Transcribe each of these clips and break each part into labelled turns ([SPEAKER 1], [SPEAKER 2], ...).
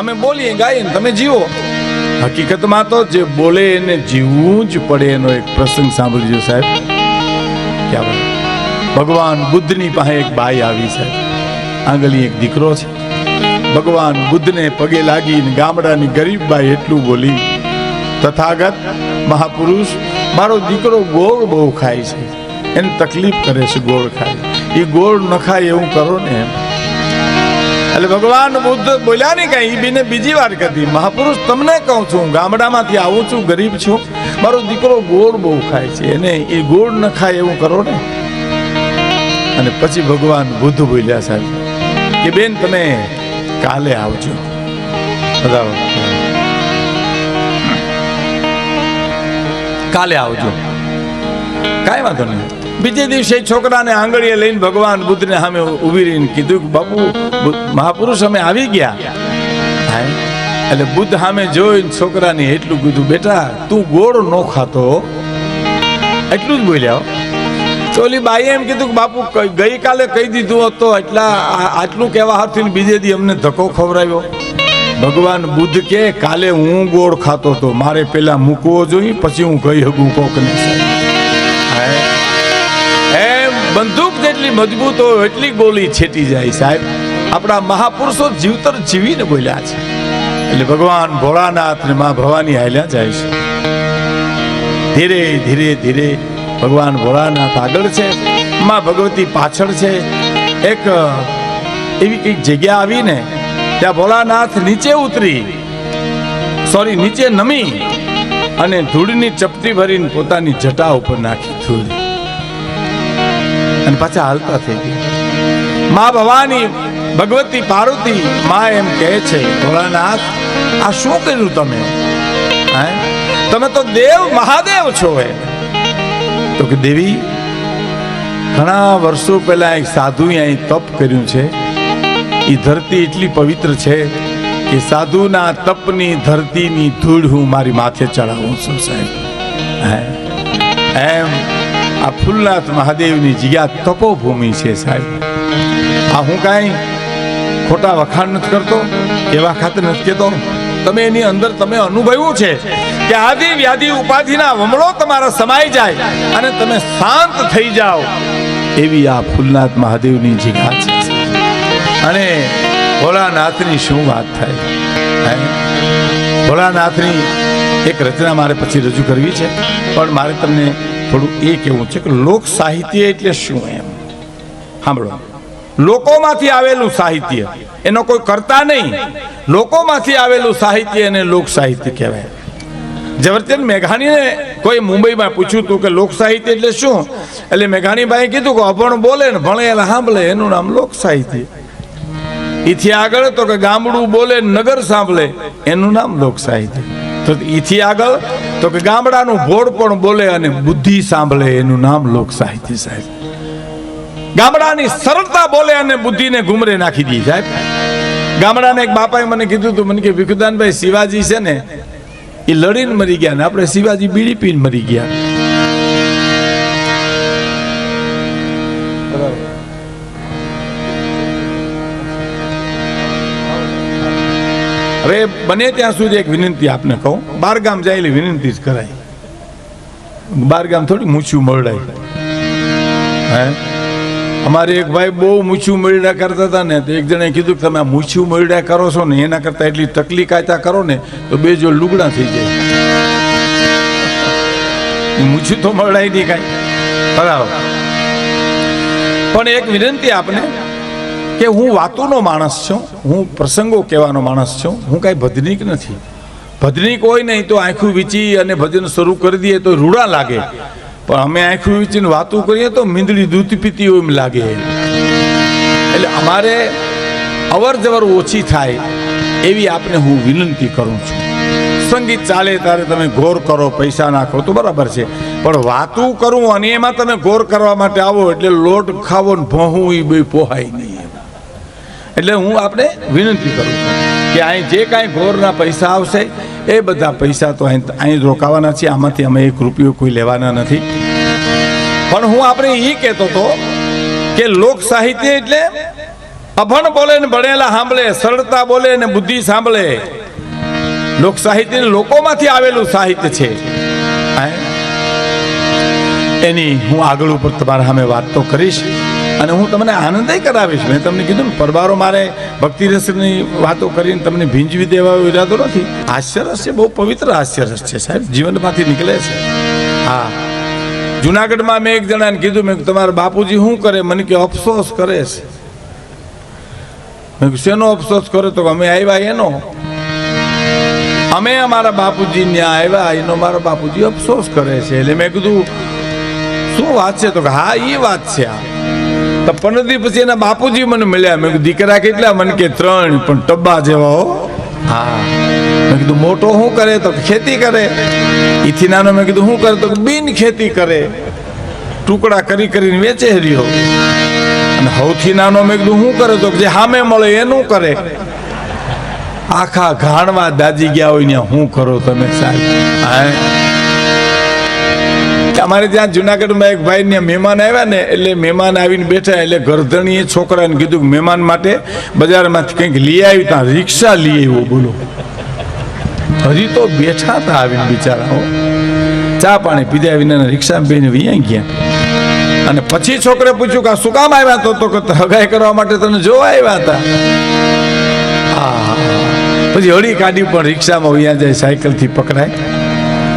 [SPEAKER 1] અમે બોલીએ, ગાઈએ તમે જીવો. હકીકતમાં તો જે બોલે એને જીવવું જ પડે એનો એક પ્રસંગ સાંભળજો સાહેબ. ક્યાં? ભગવાન બુદ્ધની પાસે એક બાઈ આવી સાહેબ. આંગળી એક દીકરો છે. ભગવાન બુદ્ધને પગે લાગીને ગામડાની ગરીબ બાઈ એટલું બોલી, તથાગત મહાપુરુષ, મારો દીકરો ગોળ બહુ ખાય છે. એને તકલીફ કરે છે ગોળ ખાય. એ ગોળ ન ખાય એવું કરો ને એમ. એટલે ભગવાન બુદ્ધ બોલ્યા નહીં કઈ બીને બીજી વાર કીધી મહાપુરુષ, તમને કહું છું ગામડામાંથી આવું છું, ગરીબ છું. મારો દીકરો ગોળ બહુ ખાય છે, એને એ ગોળ ન ખાય એવું કરો ને. અને પછી ભગવાન બુદ્ધ બોલ્યા, સાહેબ, કે બેન, તમે કાલે આવજો. કાલે આવજો. કાંઈ વાંધો નહીં. બીજે દિવસે છોકરાને આંગળીએ લઈને ભગવાન બુદ્ધને સામે ઊભી રહીને કીધું કે, બાપુ મહાપુરુષ અમે આવી ગયા. એટલે બુદ્ધ સામે જોઈને છોકરાને એટલું કીધું, બેટા, તું ગોળ નો ખાતો એટલું જ બોલ્યા ચોલી ઓલી બાઈએ એમ કીધું કે, બાપુ ગઈકાલે કહી દીધું હતો એટલા આટલું કહેવા હાથથી બીજે દી અમને ધક્કો ખવડાવ્યો. ભગવાન બુદ્ધ કે, કાલે હું ગોળ ખાતો હતો મારે પેલા મૂકવો જોઈએ, પછી હું કહી શકું કોકને. બંદૂક જેટલી મજબૂત હોય, એટલી બોલી છેટી જાય સાહેબ. આપણા મહાપુરુષો જીવતર જીવીને બોલ્યા છે. એટલે ભગવાન ભોળાનાથ ને મા ભવાની હાલ્યા જાય છે. ધીરે ધીરે ધીરે ભગવાન ભોળાનાથ આગળ છે. મા ભગવતી પાછળ છે. એક એવી કંઈક જગ્યા આવીને ત્યાં ભોળાનાથ નીચે ઉતરી, સોરી, નીચે નમી અને ધૂળની ચપટી ભરીને પોતાની જટા ઉપર નાખી ધૂળ. અને પાછા હાલતા થઈ ગયા. મા ભવાની ભગવતી પાર્વતી માં એમ કહે છે, ભોળાનાથ, આ શું કર્યું તમે? તમે તો દેવ મહાદેવ છો એ. તો કે, દેવી, ઘણા વર્ષો પહેલા એક સાધુએ અહીં તપ કર્યું છે. એ ધરતી એટલી પવિત્ર છે કે સાધુના તપની ધરતીની ધૂળ હું મારી માથે ચડાવું છું સાહેબ? એમ આ ફુલનાથ મહાદેવની જગ્યા તપોભૂમિ છે સાહેબ. આ હું કાંઈ ખોટા વખાણ નથી કરતો, એવા ખાતર નથી કહેતો. તમે એની અંદર તમે અનુભવ્યું છે કે આદિ વ્યાધિ ઉપાધિના વમળો તમારા સમાઈ જાય અને તમે શાંત થઈ જાઓ. એવી આ ફુલનાથ મહાદેવની જગ્યા છે અને ભોળાનાથની શું વાત થાય? ભોળાનાથની એક રચના મારે પછી રજૂ કરવી છે, પણ મારે તમને થોડું એ કહેવું છે કે લોક સાહિત્ય એટલે શું એમ? સાંભળો. લોકોમાંથી આવેલું સાહિત્ય, એનો કોઈ કરતા નહીં. લોકોમાંથી આવેલું સાહિત્ય એને લોક સાહિત્ય કહેવાય. જવરચંદ મેઘાણીને કોઈ મુંબઈમાં પૂછ્યું હતું કે લોક સાહિત્ય એટલે શું? એટલે મેઘાણીબાઈએ કીધું કે અભણ બોલે ને ભણે એટલે સાંભળે, એનું નામ લોક સાહિત્ય. ઈથી આગળ તો કે ગામડું બોલે નગર સાંભળે, એનું નામ લોક સાહિત્ય. તો ઈથી આગળ તો કે ગામડાનું ભોળ પણ બોલે અને બુદ્ધિ સાંભળે, એનું નામ લોક સાહિત્ય સાહેબ. ગામડાની સરળતા બોલે અને બુદ્ધિને ગુમરે નાખી દી સાહેબ. ગામડાના એક બાપાએ મને કીધું હતું મને કે વિકુદાનભાઈ શિવાજી છે ને, એ લડીને મરી ગયા ને, આપણે શિવાજી બીડી પીને મરી ગયા. હવે બને ત્યાં સુધી એક વિનંતી આપને કહું. બાર ગામ જાયેલી વિનંતી જ કરાય. બાર ગામ થોડી મૂછ્યું મળડાય. હે? અમારે એક ભાઈ બહુ મૂછ્યું મળડા કરતા હતા ને, તો એક જણે કીધું કે તમે મૂછ્યું મૂછું મળ્યા કરો છો ને, એના કરતાં એટલી તકલીફ કાયતા કરો ને, તો બે જો લુગડા થઈ જાય. મૂછ્યું તો મળાય નહીં કાંઈ. બરાબર. પણ એક વિનંતી આપને કે હું વાતોનો માણસ છું, હું પ્રસંગો કહેવાનો માણસ છું, હું કાંઈ ભજનીક નથી. ભજનીક હોય નહીં તો આંખું વીંચી અને ભજન શરૂ કરી દઈએ તો રૂડા લાગે. પણ અમે આંખું વીંચીને વાતો કરીએ તો મીંદડી દૂધ પીતી એમ લાગે. એટલે અમારે અવર જવર ઓછી થાય એવી આપને હું વિનંતી કરું છું. સંગીત ચાલે ત્યારે તમે ગોર કરો, પૈસા નાખો તો બરાબર છે. પણ વાતું કરવું અને એમાં તમે ગોર કરવા માટે આવો એટલે લોટ ખાવો ને ભોહું એ બે પોહાય નહીં. એટલે હું આપણે વિનંતી કરું છું કે અહીં જે કાંઈ ગોરના પૈસા આવશે, એ બધા પૈસા તો અહીં અહીં રોકાવાના છે આમાંથી અમે એક રૂપિયો કોઈ લેવાના નથી. પણ હું આપણે એ કહેતો હતો કે લોક સાહિત્ય એટલે અભણ બોલે ને ભણેલા સાંભળે, સરળતા બોલે ને બુદ્ધિ સાંભળે. લોક સાહિત્ય લોકોમાંથી આવેલું સાહિત્ય છે. એની હું આગળ ઉપર તમારા સામે વાત તો કરીશ. અને હું તમને આનંદ કરાવીશ. મેં તમને કીધું ને, પરબારો મારે ભક્તિ રસની વાતો કરીને તમને ભીંજવી દેવા ઈરાદો નથી. હાસ્યરસ છે બહુ પવિત્ર હાસ્યરસ છે સાહેબ. જીવનમાંથી નીકળે છે. હા. જુનાગઢમાં મેં એક જણાને કીધું, મેં તમારા બાપુજી શું કરે? મને કે, અફસોસ કરે છે. મેં શેનો અફસોસ કરે તો અમે આવ્યા એનો? અમે અમારા બાપુજી ત્યાં આવ્યા, એનો મારા બાપુજી અફસોસ કરે છે. એટલે મેં કીધું, શું વાત છે? તો કે, હા એ વાત છે આ. તો પંદર પછી એના બાપુજી મને મળ્યા. મેં કીધું દીકરા કેટલા? મને કે ત્રણ પણ ટબ્બા જેવા હો. હા. મેં કીધું મોટો શું કરે તો ખેતી કરે? એથી નાનો મેં કીધું શું કરે તો બિન ખેતી કરે. ટુકડા કરી કરીને વેચે રહ્યો. અને સૌથી નાનો મેં કીધું શું કરે તો જે સામે મળે એનું કરે. આખા ઘાણવા દાજી ગયા હોય ત્યાં શું કરો તમે સાહેબ? હા. અમારે ત્યાં જુનાગઢમાં એક ભાઈ ને મહેમાન આવ્યા ને, એટલે મહેમાન આવીને બેઠા, એટલે ગરધણીએ છોકરાને કીધું મહેમાન માટે બજારમાંથી કંઈક લઈ આવ્યું ત્યાં રિક્ષા લઈ આવ્યો, બોલો. હજી તો બેઠા હતા આવીને બિચારાઓ ચા પાણી પીધા વિના રિક્ષા બેને વિયા ગયા. અને પછી છોકરે પૂછ્યું કે શું કામ આવ્યા તો તો હગાઈ કરવા માટે તને જોવા આવ્યા હતા. હા પછી હળી કાઢી પણ રિક્ષામાં વ્યાં જાય, સાયકલથી પકડાય.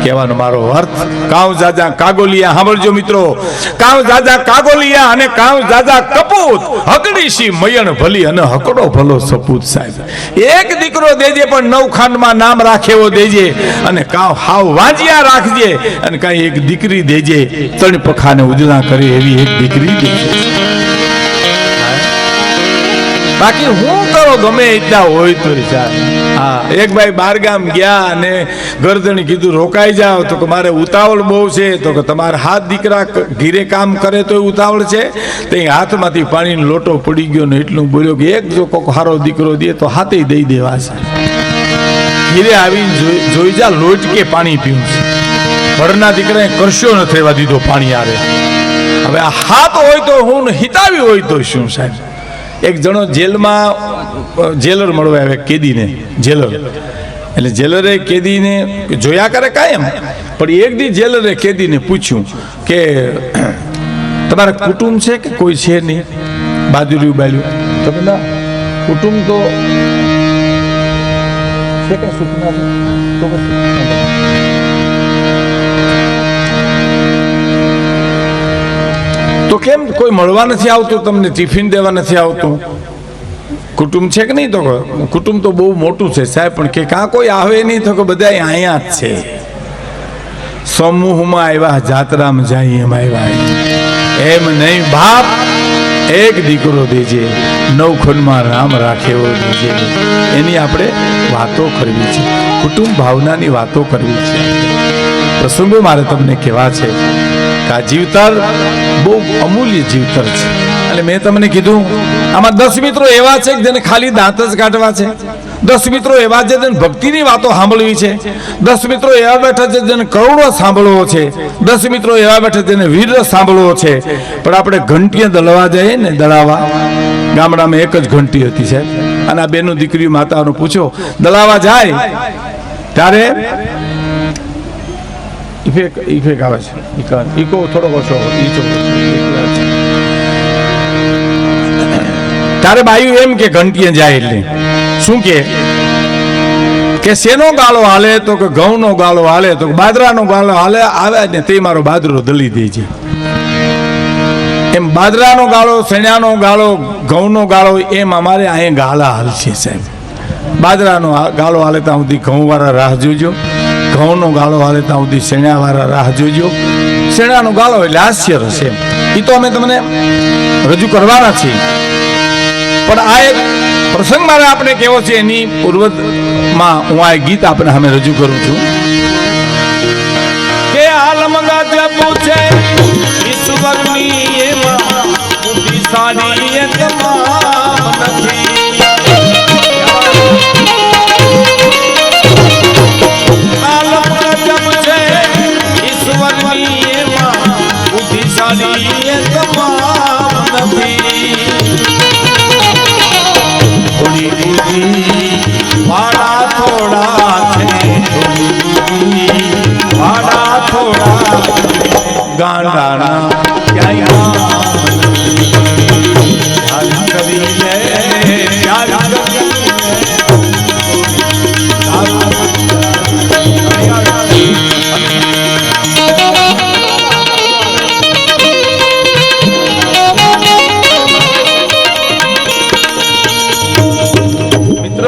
[SPEAKER 1] કહેવાનો મારો અર્થ કાવ જાજા કાગોલિયા, સાંભળજો મિત્રો. કાવ જાજા કાગોલિયા અને કાવ જાજા કપૂત. હકડીશી મયણ ભલી અને હકડો ભલો સપૂત સાહેબ. એક દીકરો દેજે પણ નવ ખાંડમાં નામ રાખેવો દેજે અને કાવ હાવ વાંજિયા રાખજે અને કાંઈ એક દીકરી દેજે. ત્રણ પખાને ઉજળા કરે એવી એક દીકરી દેજે. બાકી હું કરો ગમે એટલા હોય તો હા. એક ભાઈ બારગામ ગયા અને ગરદણી કીધું, રોકાઈ જાઓ. તો કે મારે ઉતાવળ બહુ છે. તો કે તમારા હાથ દીકરા ઘીરે કામ કરે તો ઉતાવળ છે. તે હાથમાંથી પાણીનો લોટો પડી ગયો ને એટલું બોલ્યો કે એક જો કોક હારો દીકરો દે તો હાથે દઈ દેવા છે. ઘીરે આવીને જોઈ જા લોટકે પાણી પીવું છે. ઘરના દીકરાએ કરશો ન થવા દીધો પાણી આવે હવે આ હાથ હોય તો હું હિતાવી હોય તો શું સાહેબ? એક જણો જેલમાં જેલર મળવા આવે, કેદીને, જેલર. એટલે જેલરે કેદીને જોયા કરે કાયમ. પણ એક દી જેલરે કેદીને પૂછ્યું કે, તમારા કુટુંબ છે કે કોઈ છે નહીં? બાજુર્યું બાલ્યું તમે ના, કુટુંબ તો છે કે સુખના કેમ? કોઈ મળવા નથી આવતું, તમને ટિફિન દેવા નથી આવતું? કુટુંબ છે કે નહીં તો? કુટુંબ તો બહુ મોટું છે સાહેબ, પણ કે કાં કોઈ આવે નહીં તો કે બધા અહીંયા જ છે. સમૂહમાં આવ્યા, જાતરામ જાય એમ આવ્યા. એમ નહીં, બાપ, એક દીકરો દેજે નવ ખુનમાં રામ રાખેવો દેજે. એની આપણે વાતો કરવી છે. કુટુંબ ભાવનાની વાતો કરવી છે. પ્રસંગો મારે તમને કહેવા છે. આ જીવતર બહુ અમૂલ્ય જીવતર છે. એટલે મેં તમને કીધું, આમાં દસ મિત્રો એવા છે કે જેને ખાલી દાંત જ કાઢવા છે. દસ મિત્રો એવા છે જેને ભક્તિની વાતો સાંભળવી છે. દસ મિત્રો એવા બેઠા છે જેને કરોડો સાંભળવો છે. દસ મિત્રો એવા બેઠા જેને વીર સાંભળવો છે. પણ આપણે ઘંટીએ દળવા જઈએ ને દળાવા. ગામડામાં એક જ ઘંટી હતી છે અને આ બેનું દીકરી માતાનું પૂછો, દળાવા જાય? ત્યારે ઇફેક્ટ ઇફેક્ટ આવે છે. ઇકો થોડો ઓછો ઈચો ત્યારે બાયું એમ કે ઘંટીએ જાય એટલે? શું કે? કે શેનો ગાળો હાલે? તો કે ઘઉંનો ગાળો હાલે? તો બાજરાનો ગાળો હાલે? આવે ને, તે મારો બાજરો દલી છે. એમ બાજરાનો ગાળો, શેણાનો ગાળો, ઘઉંનો ગાળો, એમ અમારે અહીંયા ગાળા હાલશે સાહેબ. બાજરાનો ગાળો હાલે ત્યાં સુધી ઘઉંવાળા રાહ જોજો. ઘઉંનો ગાળો હાલે ત્યાં સુધી શેણાવાળા રાહ જોજો. શેણાનો ગાળો એટલે હાસ્ય રહેશે એ તો અમે તમને રજૂ કરવાના છીએ. પણ આ એક પ્રસંગ મારે આપણે કેવો છે, એની પૂર્વમાં હું આ ગીત આપણે અમે રજૂ કરું છું. કે આલમ જપુ છે, ઈશ્વરની એમાં બુદ્ધિશાળી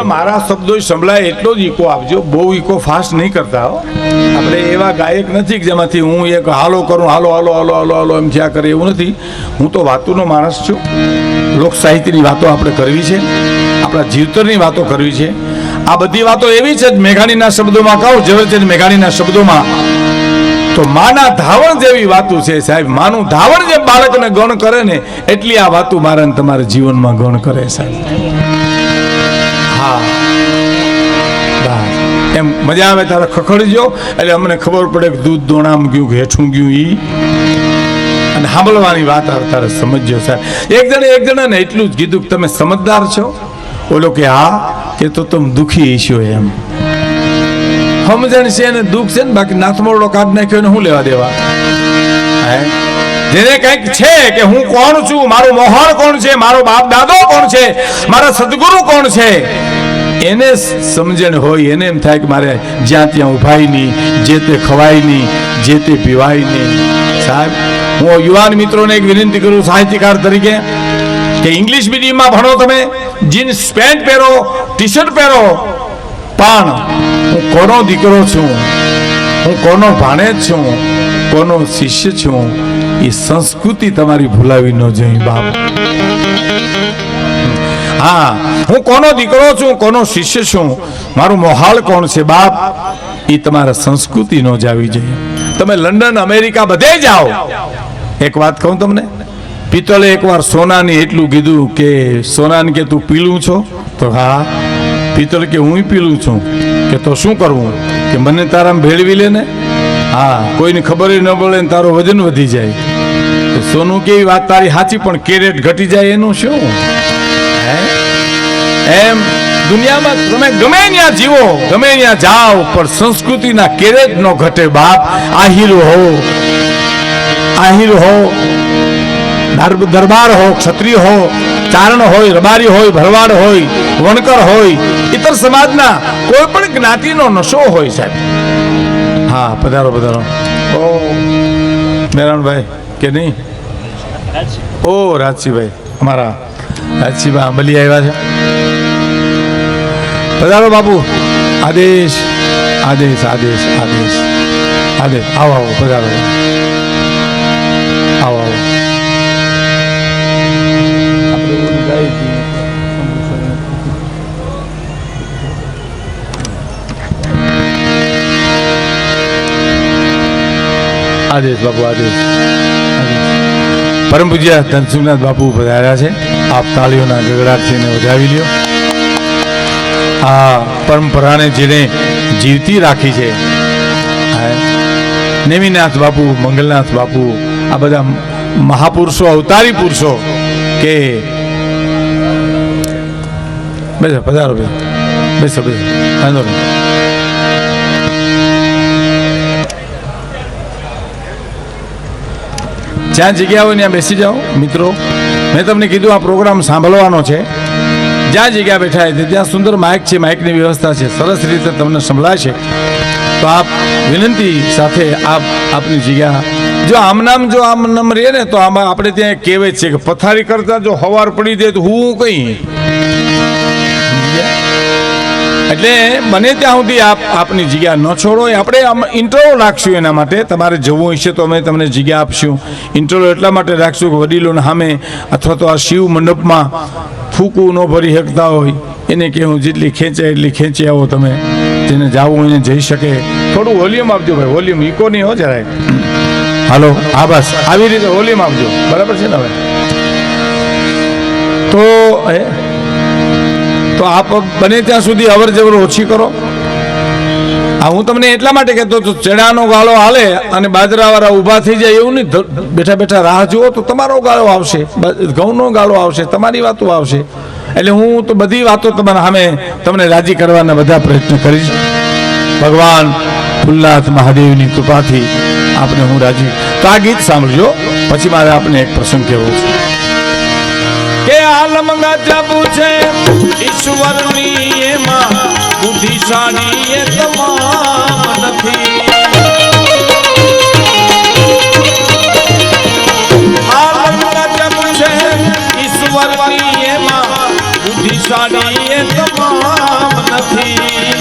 [SPEAKER 1] મારા શબ્દો સંભળાય એટલો જ ઈકો આપજો. બહુ ઈકો ફાસ્ટ નહીં કરતા હો. આપણે એવા ગાયક નથી કે જેમાંથી હું એક હાલો કરું, હાલો હાલો હાલો હાલો હાલો એમ થયા કરે એવું નથી. હું તો વાતુનો માણસ છું. લોક સાહિત્યની વાતો આપણે કરવી છે. આપણા જીવતરની વાતો કરવી છે. આ બધી વાતો એવી છે જ મેઘાણીના શબ્દોમાં કહું ઝવેરચંદ મેઘાણીના શબ્દોમાં. તો માના ધાવણ જેવી વાતું છે સાહેબ. માનું ધાવણ જે બાળકને ગણ કરે ને, એટલી આ વાતું મારા તમારા જીવનમાં ગણ કરે સાહેબ. હા. એમ મજા આવે તારે ખખડજો એટલે અમને ખબર પડે કે દૂધ દોણામ ગયું કે હેઠું ગયું ઈ. અને સાંભળવાની વાત આવે તારે સમજજો સાહેબ. એક જણે એક જણાને એટલું જ કીધું કે તમે સમજદાર છો. ઓલો કે, હા કે તો તમે દુઃખી છો એમ. સમજણ છે અને દુઃખ છે ને, બાકી નાથમોરડો કાઢ નાખ્યો ને શું લેવા દેવા? હે? જેને કંઈક છે કે હું કોણ છું, મારું મોહન કોણ છે, મારો બાપ દાદો કોણ છે, મારા સદગુરુ કોણ છે? એને સમજણ હોય, એને એમ થાય કે મારે જ્યાં ત્યાં ઉભાય નહીં જે તે ખવાય નહીં જે તે પીવાય નહીં સાહેબ, હું યુવાન મિત્રોને એક વિનંતી કરું, સાહિત્યકાર તરીકે, કે ઇંગ્લિશ મીડિયમમાં ભણો તમે, જીન્સ પેન્ટ પહેરો ટી શર્ટ પહેરો, પણ હું કોનો દીકરો છું? હું કોનો ભાણેજ છું? કોનો શિષ્ય છું? એ સંસ્કૃતિ તમારી ભૂલાવી ન જોઈએ, બાપ. હા, હું કોનો દીકરો છું, કોનો શિષ્ય છું? મારું મોહાલ કોણ છે, બાપ? એ તમારા સંસ્કૃતિ નો જાવી જોઈએ તમે લંડન, અમેરિકા બધે જાઓ. એક વાત કહું તમને? પિત્તલે એકવાર સોનાની એટલું કીધું કે, સોનાને કે તું પીલું છો? તો હા, પિત્તળ કે હું પીલું છું? કે તો શું કરવું? કે મને તારા ભેળવી લે ને? હા, કોઈને ખબર ન પડે ને તારો વજન વધી જાય. સોનું કેવી વાત, તારી સાચી પણ કેરેટ ઘટી જાય એનું શું? એમ દુનિયામાં તમે ગમે ત્યાં જીવો, ગમે ત્યાં જાઓ, પણ સંસ્કૃતિના કેરેટ નો ઘટે બાપ આહિર હો. આહિર હો. દરબાર હો, ક્ષત્રિય હો, ચારણ હોય, રબારી હોય, ભરવાડ હોય, વણકર હોય, ઇતર સમાજના કોઈ પણ જ્ઞાતિનો નશો હોય સાહેબ. હા, પધારો પધારો. ઓ, મેરાણભાઈ, કે નહીં? ઓ, રાજસીભાઈ, અમારા રાજસીભાઈ આંબલી આવ્યા છે. પધારો બાપુ. આદેશ આદેશ આદેશ આદેશ. આદેશ. આવો આવો, પધારો. આવો આવો. આદેશ બાપુ આદેશ. પરમ પૂજ્ય ધનસુખનાથ બાપુ પધાર્યા છે. આપ તાળીઓના ગગડાટથી એને વધાવી લ્યો આ પરંપરાને જેને જીવતી રાખી છે. નેમિનાથ બાપુ, મંગલનાથ બાપુ, આ બધા મહાપુરુષો, અવતારી પુરુષો કે બેસો, પધારો, બેસો બેસો બેસો, વાંધો નહીં જ્યાં જગ્યા હોય ત્યાં બેસી જાઓ, મિત્રો મેં તમને કીધું આ પ્રોગ્રામ સાંભળવાનો છે. જ્યાં જગ્યા બેઠા છે, ત્યાં સુંદર માઇક છે, માઇકની વ્યવસ્થા છે. સરસ રીતે તમને સંભળાશે. તો આપ વિનંતી સાથે આપ આપની જગ્યા જો આમ નામ, જો આમ નામ રહે ને, તો આમાં આપણે ત્યાં કહેવાય છે કે પથારી કરતા જો હવાર પડી જાય તો હું કઈ? એટલે બને ત્યાં સુધી આપ આપની જગ્યા ન છોડો. આપણે આમ ઇન્ટરવ્યુ રાખશું એના માટે. તમારે જવું હશે તો અમે તમને જગ્યા આપશું. ઇન્ટરવ્યુ એટલા માટે રાખશું કે વડીલોને સામે અથવા તો આ શિવ મંડપમાં ફૂકું ન ભરી શકતા હોય. એને કે હું જેટલી ખેંચાય એટલી ખેંચી આવો તમે. જેને જાવું એને જઈ શકે. થોડું વોલ્યુમ આપજો ભાઈ. વોલ્યુમ ઇકો નહીં હો જરાય. હાલો, હા બસ. આવી રીતે વોલ્યુમ આપજો. બરાબર છે ને હવે? તો આપ બને ત્યાં સુધી અવર જવર ઓછી કરો. આ હું તમને એટલા માટે કહેતો હતો ચણાનો ગાળો હાલે અને બાજરાવાળા ઊભા થઈ જાય એવું નહીં. બેઠા બેઠા રાહ જુઓ તો તમારો ગાળો આવશે ઘઉંનો ગાળો આવશે, તમારી વાતો આવશે. એટલે હું તો બધી વાતો તમારા સામે તમને રાજી કરવાના બધા પ્રયત્ન કરીશ. ભગવાન ફુલ્લાથ મહાદેવની કૃપાથી આપણે હું રાજી. તો આ ગીત સાંભળજો, પછી મારે આપને એક પ્રસંગ કહેવો છે. કે આલમ ગજબ છે? ઈશ્વરની એમાં બુદ્ધિશાળી એ તમામ નથી. ઈશ્વરની એમાં બુદ્ધિશાળી એ તમામ નથી.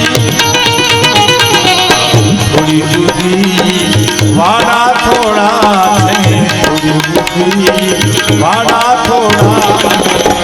[SPEAKER 1] વાડા થોડા થોડી થોડા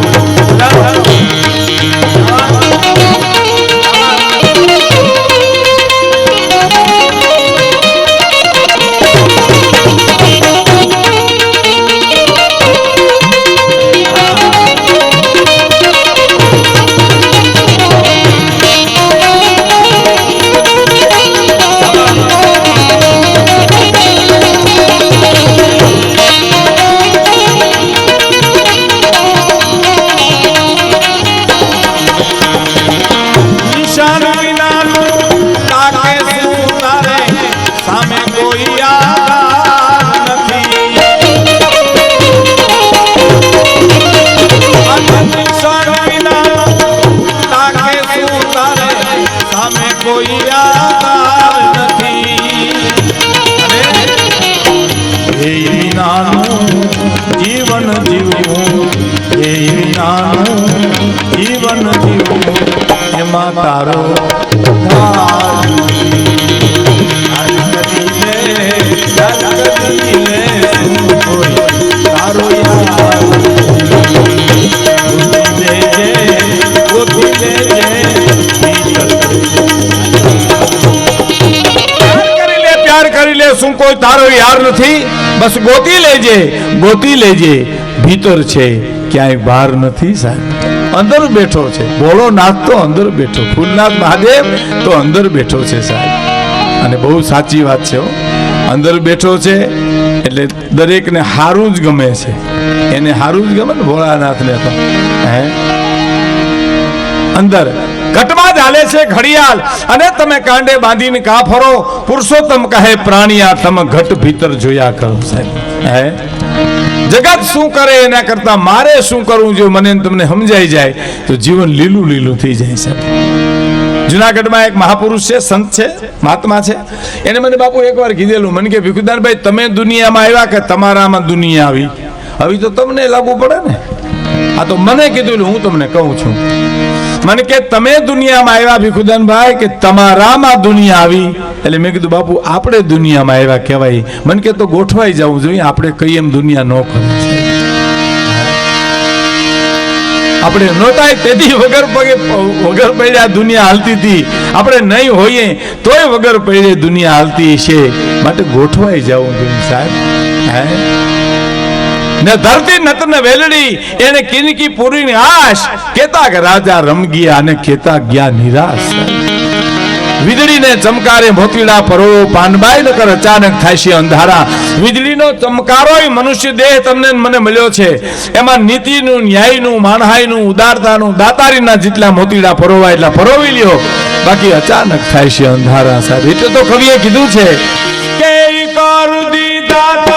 [SPEAKER 1] પ્યાર જીવન જીવું, એમાં તારો લે, શું કોઈ તારો યાર નથી? બસ ગોતી લેજે ગોતી લેજે, ભીતર છે. ક્યાંય બહાર નથી સાહેબ. અંદર બેઠો છે. બોલો નાથ તો અંદર બેઠો. ફૂલનાથ મહાદેવ તો અંદર બેઠો છે સાહેબ. અને બહુ સાચી વાત છે અંદર બેઠો છે એટલે દરેકને હારું જ ગમે છે. એને હારું જ ગમે ને ભોળાનાથને તો. હે? અંદર કટમાં ચાલે છે ઘડિયાળ. અને તમે કાંડે બાંધીને કા ફરો? પુરુષોત્તમ કહે પ્રાણીયા, તમે ઘટ ભીતર જોયા કરો સાહેબ. હે? જગત શું કરે એના કરતા મારે શું કરવું જો મને તમને સમજાઈ જાય, તો જીવન લીલું લીલું થઈ જાય સાહેબ જુનાગઢમાં એક મહાપુરુષ છે, સંત છે, મહાત્મા છે. એને મને બાપુ એકવાર કીધેલું, મને કે, ભીખુદાનભાઈ, તમે દુનિયામાં આવ્યા કે તમારામાં દુનિયા આવી? હવે તો તમને લાગુ પડે ને. આ તો મને કીધું હું તમને કહું છું. મને કે, તમે દુનિયામાં આવ્યા ભીખુદાનભાઈ, કે તમારામાં દુનિયા આવી? એટલે મેં કીધું, બાપુ, આપણે દુનિયામાં આવ્યા કહેવાય. મને કે તો ગોઠવાઈ જવું જોઈએ, આપણે કઈ એમ દુનિયા ન કરે આપણે નહોતા તેથી વગર પગે વગર પડ્યા દુનિયા હાલતી હતી. આપણે નહીં હોઈએ, તોય વગર પડે દુનિયા હાલતી છે માટે ગોઠવાઈ જવું જોઈએ, સાહેબ. ને ધરતી નતન વેલડી, એને કિનકી પૂરીની આશ. કેતા કે રાજા રમગીયા અને કેતા ગયા નિરાશ. વીજળીને ચમકારે મોતીડા પરો પાનબાઈ, નકર અચાનક થાય છે અંધારા. વીજળીનો ચમકારો મનુષ્ય દેહ તમને મને મળ્યો છે. એમાં નીતિનું, ન્યાયનું, માણહાઈનું, ઉદારતાનું, દાતારીના જેટલા મોતીડા પરોવા એટલા પરોવી લ્યો. બાકી અચાનક થાય છે અંધારા સાહેબ. એટલે તો કવિએ કીધું છે કે કર દીધા